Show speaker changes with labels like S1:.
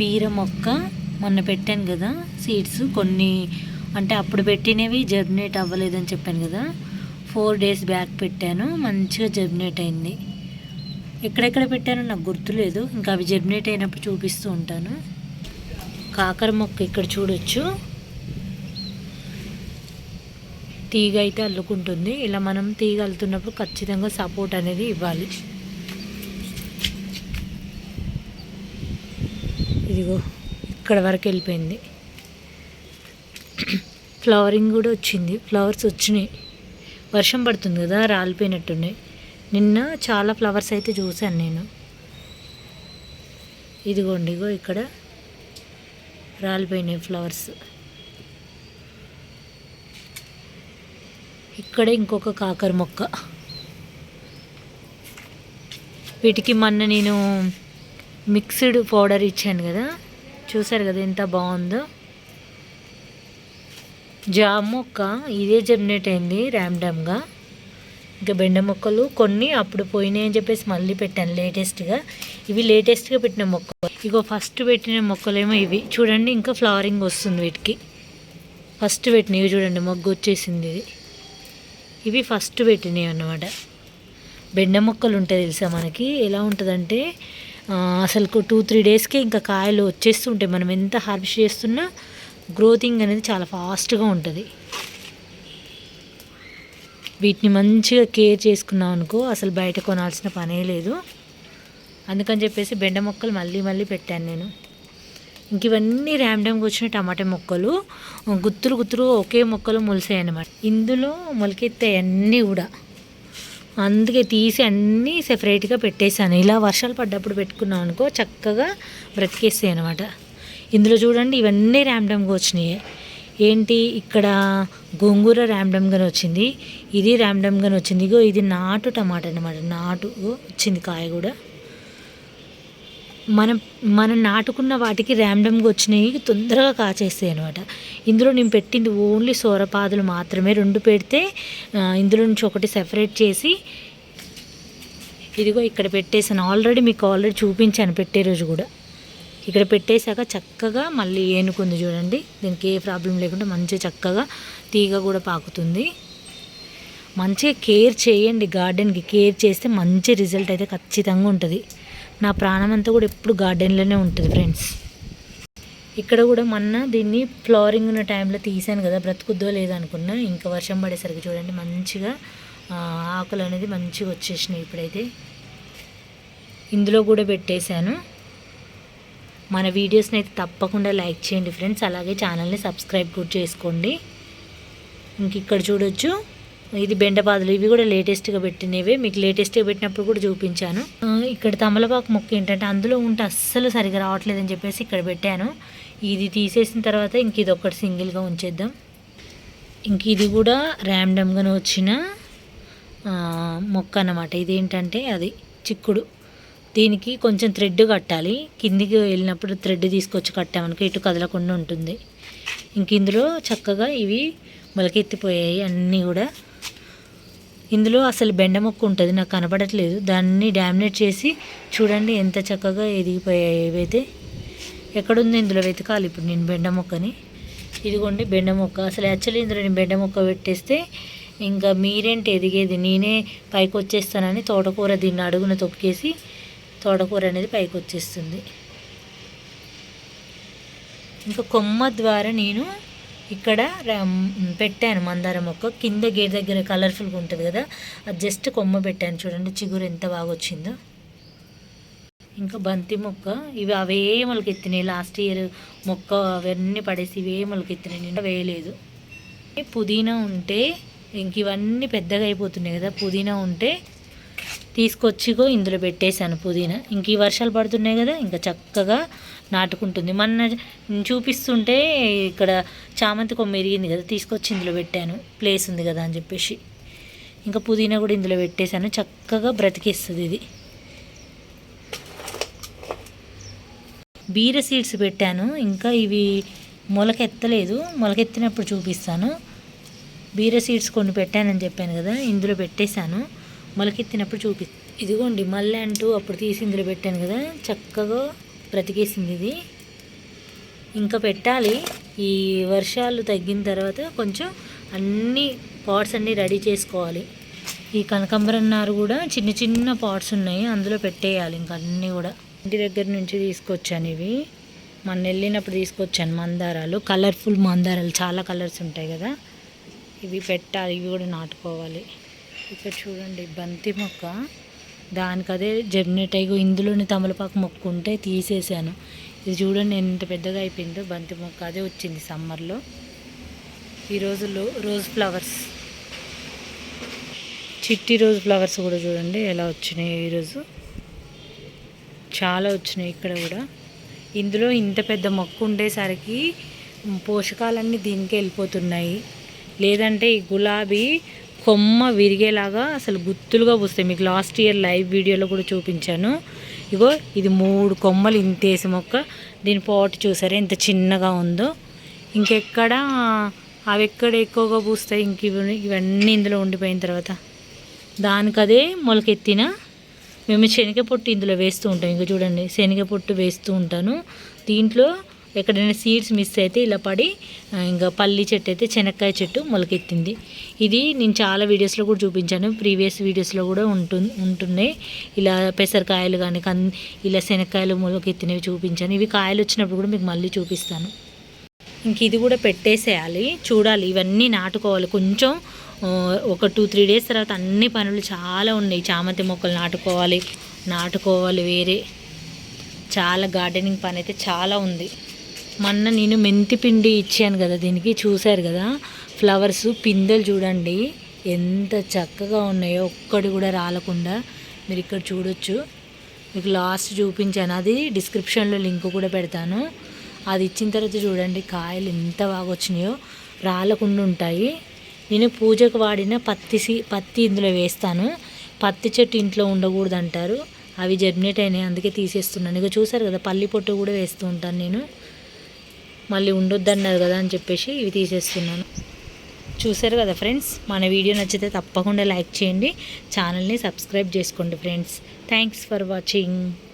S1: బీర మొక్క మొన్న పెట్టాను కదా సీడ్స్ కొన్ని అంటే అప్పుడు పెట్టినవి జర్మినేట్ అవ్వలేదని చెప్పాను కదా ఫోర్ డేస్ బ్యాక్ పెట్టాను మంచిగా జర్మినేట్ అయింది. ఎక్కడెక్కడ పెట్టానో నాకు గుర్తులేదు ఇంకా అవి జర్మినేట్ అయినప్పుడు చూపిస్తూ ఉంటాను. కాకర మొక్క ఇక్కడ చూడొచ్చు. తీగ అయితే అల్లుకుంటుంది ఇలా మనం తీగ అల్లుతున్నప్పుడు ఖచ్చితంగా సపోర్ట్ అనేది ఇవ్వాలి. ఇదిగో ఇక్కడ వరకు వెళ్ళిపోయింది. ఫ్లవరింగ్ కూడా వచ్చింది. ఫ్లవర్స్ వచ్చినాయి. వర్షం పడుతుంది కదా రాలిపోయినట్టున్నాయి. నిన్న చాలా ఫ్లవర్స్ అయితే చూశాను నేను. ఇదిగోండి ఇగో ఇక్కడ రాలిపోయినాయి ఫ్లవర్స్. ఇక్కడ ఇంకొక కాకర మొక్క. వీటికి మొన్న నేను మిక్స్డ్ పౌడర్ ఇచ్చాను కదా. చూసారు కదా ఎంత బాగుందో. జామ మొక్క ఇదే జర్మినేట్ అయింది ర్యాండమ్గా ఇంకా బెండ మొక్కలు కొన్ని అప్పుడు పోయినాయి అని చెప్పేసి మళ్ళీ పెట్టాను లేటెస్ట్గా ఇవి లేటెస్ట్గా పెట్టిన మొక్క ఇగో ఫస్ట్ పెట్టిన మొక్కలేమో ఇవి. చూడండి ఇంకా ఫ్లవరింగ్ వస్తుంది వీటికి. ఫస్ట్ పెట్టినవి చూడండి మొగ్గు వచ్చేసింది ఇది. ఇవి ఫస్ట్ పెట్టినవి అన్నమాట. బెండ మొక్కలు ఉంటాయి తెలుసా మనకి? ఎలా ఉంటుందంటే అసలు టూ త్రీ డేస్కే ఇంకా కాయలు వచ్చేస్తుంటాయి మనం ఎంత హార్వెస్ట్ చేస్తున్నా గ్రోతింగ్ అనేది చాలా ఫాస్ట్గా ఉంటుంది. వీటిని మంచిగా కేర్ చేసుకున్నాం అనుకో అసలు బయట కొనాల్సిన పనే లేదు. అందుకని చెప్పేసి బెండ మొక్కలు మళ్ళీ మళ్ళీ పెట్టాను నేను. ఇంక ఇవన్నీ ర్యాండమ్గా వచ్చిన టమాటా మొక్కలు గుత్తులు గుత్తులు ఒకే మొక్కలు మొలిసాయి అన్నమాట ఇందులో మొలకెత్తాయి అన్నీ కూడా. అందుకే తీసి అన్నీ సెపరేట్గా పెట్టేశాను. ఇలా వర్షాలు పడ్డప్పుడు పెట్టుకున్నాం అనుకో చక్కగా బ్రతికేస్తాయి అనమాట ఇందులో చూడండి ఇవన్నీ ర్యాండమ్గా వచ్చినాయి. ఏంటి? ఇక్కడ గోంగూర ర్యాండమ్గానే వచ్చింది. ఇది ర్యాండమ్గానే వచ్చింది. ఇగో ఇది నాటు టమాటా అనమాట నాటు వచ్చింది కాయ కూడా. మనం మనం నాటుకున్న వాటికి ర్యాండమ్గా వచ్చినాయి తొందరగా కాచేస్తాయి అనమాట ఇందులో నేను పెట్టింది ఓన్లీ సోరపాదులు మాత్రమే. రెండు పెడితే ఇందులో నుంచి ఒకటి సెపరేట్ చేసి ఇదిగో ఇక్కడ పెట్టేసాను ఆల్రెడీ మీకు ఆల్రెడీ చూపించాను పెట్టే రోజు కూడా. ఇక్కడ పెట్టేశాక చక్కగా మళ్ళీ ఏనుకుంది చూడండి. దీనికి ఏ ప్రాబ్లం లేకుండా మంచిగా చక్కగా తీగ కూడా పాకుతుంది. మంచిగా కేర్ చేయండి గార్డెన్కి కేర్ చేస్తే మంచి రిజల్ట్ అయితే ఖచ్చితంగా ఉంటుంది. నా ప్రాణం అంతా కూడా ఎప్పుడు గార్డెన్లోనే ఉంటుంది ఫ్రెండ్స్. ఇక్కడ కూడా మొన్న దీన్ని ఫ్లవరింగ్ ఉన్న టైంలో తీసాను కదా బ్రతుకుద్దో లేదో అనుకున్నా. ఇంకా వర్షం పడేసరికి చూడండి మంచిగా ఆకులు అనేది మంచిగా వచ్చేసినాయి ఇప్పుడైతే. ఇందులో కూడా పెట్టేశాను. మన వీడియోస్ని అయితే తప్పకుండా లైక్ చేయండి ఫ్రెండ్స్. అలాగే ఛానల్ని సబ్స్క్రైబ్ కూడా చేసుకోండి. ఇంక ఇక్కడ చూడొచ్చు. ఇది బెండపాదులు. ఇవి కూడా లేటెస్ట్గా పెట్టినవే. మీకు లేటెస్ట్గా పెట్టినప్పుడు కూడా చూపించాను. ఇక్కడ తమలపాకు మొక్క ఏంటంటే అందులో ఉంటే అస్సలు సరిగా రావట్లేదని చెప్పేసి ఇక్కడ పెట్టాను. ఇది తీసేసిన తర్వాత ఇంక ఇది ఒక్కటి సింగిల్గా ఉంచేద్దాం. ఇంక ఇది కూడా ర్యాండమ్గానే వచ్చిన మొక్క అన్నమాట. ఇదేంటంటే అది చిక్కుడు. దీనికి కొంచెం థ్రెడ్ కట్టాలి. కిందికి వెళ్ళినప్పుడు థ్రెడ్ తీసుకొచ్చి కట్టామనుకో ఇటు కదలకుండా ఉంటుంది. ఇంక ఇందులో చక్కగా ఇవి మొలకెత్తిపోయాయి అన్నీ కూడా. ఇందులో అసలు బెండ మొక్క ఉంటుంది నాకు కనపడట్లేదు. దాన్ని డామినేట్ చేసి చూడండి ఎంత చక్కగా ఎదిగిపోయాయి ఏవైతే. ఎక్కడుంది ఇందులో వెతకాలి ఇప్పుడు నేను బెండ మొక్కని. ఇదిగోండి బెండ మొక్క. అసలు యాక్చువల్లీ ఇందులో నేను బెండ మొక్క పెట్టేస్తే ఇంకా మీరేంటి ఎదిగేది? నేనే పైకి వచ్చేస్తానని తోటకూర దీన్ని అడుగున తొక్కేసి తోటకూర అనేది పైకి వచ్చేస్తుంది ఇంకా కొమ్మ ద్వారా నేను ఇక్కడ రం- పెట్టాను మందార మొక్క. కింద గేట్ దగ్గర కలర్ఫుల్గా ఉంటుంది కదా. అది జస్ట్ కొమ్మ పెట్టాను చూడండి చిగురు ఎంత బాగా వచ్చిందో. ఇంకా బంతి మొక్క. ఇవి అవే మొలకెత్తినాయి. లాస్ట్ ఇయర్ మొక్క అవన్నీ పడేసి ఇవే మొలకెత్తినాయి. నిండా వేయలేదు. పుదీనా ఉంటే ఇంక ఇవన్నీ పెద్దగా అయిపోతున్నాయి కదా. పుదీనా ఉంటే తీసుకొచ్చిగో ఇందులో పెట్టేశాను పుదీనా. ఇంక ఈ వర్షాలు పడుతున్నాయి కదా ఇంకా చక్కగా నాటుకుంటుంది. మొన్న చూపిస్తుంటే ఇక్కడ చామంతి కొమ్మ ఎరిగింది కదా తీసుకొచ్చి ఇందులో పెట్టాను. ప్లేస్ ఉంది కదా అని చెప్పేసి. ఇంకా పుదీనా కూడా ఇందులో పెట్టేశాను. చక్కగా బ్రతికేస్తుంది ఇది. బీర సీడ్స్ పెట్టాను. ఇంకా ఇవి మొలకెత్తలేదు. మొలకెత్తినప్పుడు చూపిస్తాను. బీర సీడ్స్ కొన్ని పెట్టానని చెప్పాను కదా ఇందులో పెట్టేశాను. మొలకెత్తినప్పుడు చూపి. ఇదిగోండి మల్లె అంటూ అప్పుడు తీసి ఇందులో పెట్టాను కదా చక్కగా బ్రతికేసింది ఇది. ఇంకా పెట్టాలి. ఈ వర్షాలు తగ్గిన తర్వాత కొంచెం అన్ని పాట్స్ అన్నీ రెడీ చేసుకోవాలి. ఈ కనకాంబరం నారు కూడా చిన్న చిన్న పాట్స్ ఉన్నాయి అందులో పెట్టేయాలి ఇంకా అన్నీ కూడా. ఇంటి దగ్గర నుంచి తీసుకొచ్చాను ఇవి. మొన్న వెళ్ళినప్పుడు తీసుకొచ్చాను మందారాలు. కలర్ఫుల్ మందారాలు చాలా కలర్స్ ఉంటాయి కదా. ఇవి పెట్టాలి ఇవి కూడా నాటుకోవాలి. ఇక్కడ చూడండి బంతి మొక్క. దానికి అదే జర్నేట్ అయ్యి ఇందులోని తమలపాకు మొక్క ఉంటే తీసేసాను ఇది చూడండి ఎంత పెద్దగా అయిపోయిందో. బంతి మొక్క అదే వచ్చింది సమ్మర్లో. ఈ రోజుల్లో రోజ్ ఫ్లవర్స్. చిట్టి రోజ్ ఫ్లవర్స్ కూడా చూడండి ఎలా వచ్చినాయి ఈరోజు చాలా వచ్చినాయి ఇక్కడ కూడా. ఇందులో ఇంత పెద్ద మొక్క ఉండేసరికి పోషకాలన్నీ దీనికే వెళ్ళిపోతున్నాయి. లేదంటే ఈ గులాబీ కొమ్మ విరిగేలాగా అసలు గుత్తులుగా పూస్తాయి. మీకు లాస్ట్ ఇయర్ లైవ్ వీడియోలో కూడా చూపించాను. ఇగో ఇది మూడు కొమ్మలు ఇంతేసి మొక్క. దీని పాటు చూసారా ఎంత చిన్నగా ఉందో. ఇంకెక్కడ అవి ఎక్కడ ఎక్కువగా పూస్తాయి ఇంక ఇవి ఇవన్నీ ఇందులో ఉండిపోయిన తర్వాత. దానికదే మొలకెత్తిన మేము శనగ పొట్టు ఇందులో వేస్తూ ఉంటాం. ఇంకా చూడండి శనగ పొట్టు వేస్తూ ఉంటాను. దీంట్లో ఎక్కడైనా సీడ్స్ మిస్ అయితే ఇలా పడి ఇంకా పల్లి చెట్టు అయితే చెనక్కాయ చెట్టు మొలకెత్తింది. ఇది నేను చాలా వీడియోస్లో కూడా చూపించాను. ప్రీవియస్ వీడియోస్లో కూడా ఉంటు ఉంటున్నాయి. ఇలా పెసరకాయలు కానీ కన్ ఇలా శనక్కాయలు మొలకెత్తినవి చూపించాను. ఇవి కాయలు వచ్చినప్పుడు కూడా మీకు మళ్ళీ చూపిస్తాను. ఇంక ఇది కూడా పెట్టేసేయాలి. చూడాలి. ఇవన్నీ నాటుకోవాలి. కొంచెం ఒక టూ త్రీ డేస్ తర్వాత అన్ని పనులు చాలా ఉన్నాయి. చామంతి మొక్కలు నాటుకోవాలి నాటుకోవాలి వేరే. చాలా గార్డెనింగ్ పని అయితే చాలా ఉంది. మొన్న నేను మెంతి పిండి ఇచ్చాను కదా దీనికి చూశారు కదా? ఫ్లవర్స్ పిందెలు చూడండి. ఎంత చక్కగా ఉన్నాయో ఒక్కటి కూడా రాలకుండా మీరు ఇక్కడ చూడొచ్చు. మీకు లాస్ట్ చూపించాను. అది డిస్క్రిప్షన్లో లింక్ కూడా పెడతాను. అది ఇచ్చిన తర్వాత చూడండి కాయలు ఎంత బాగా వచ్చినాయో. రాలకుండా ఉంటాయి. నేను పూజకు వాడిన పత్తి సీ- పత్తి ఇందులో వేస్తాను. పత్తి చెట్టు ఇంట్లో ఉండకూడదు అంటారు అవి జర్మినేట్ అయినాయి అందుకే తీసేస్తున్నాను. ఇక చూసారు కదా పల్లి పొట్టు కూడా వేస్తూ ఉంటాను నేను. మళ్ళీ ఉండొద్దన్నారు కదా అని చెప్పేసి ఇవి తీసేస్తున్నాను. చూసారు కదా ఫ్రెండ్స్ మన వీడియో నచ్చితే తప్పకుండా లైక్ చేయండి. ఛానల్ని సబ్స్క్రైబ్ చేసుకోండి ఫ్రెండ్స్. Thanks for watching.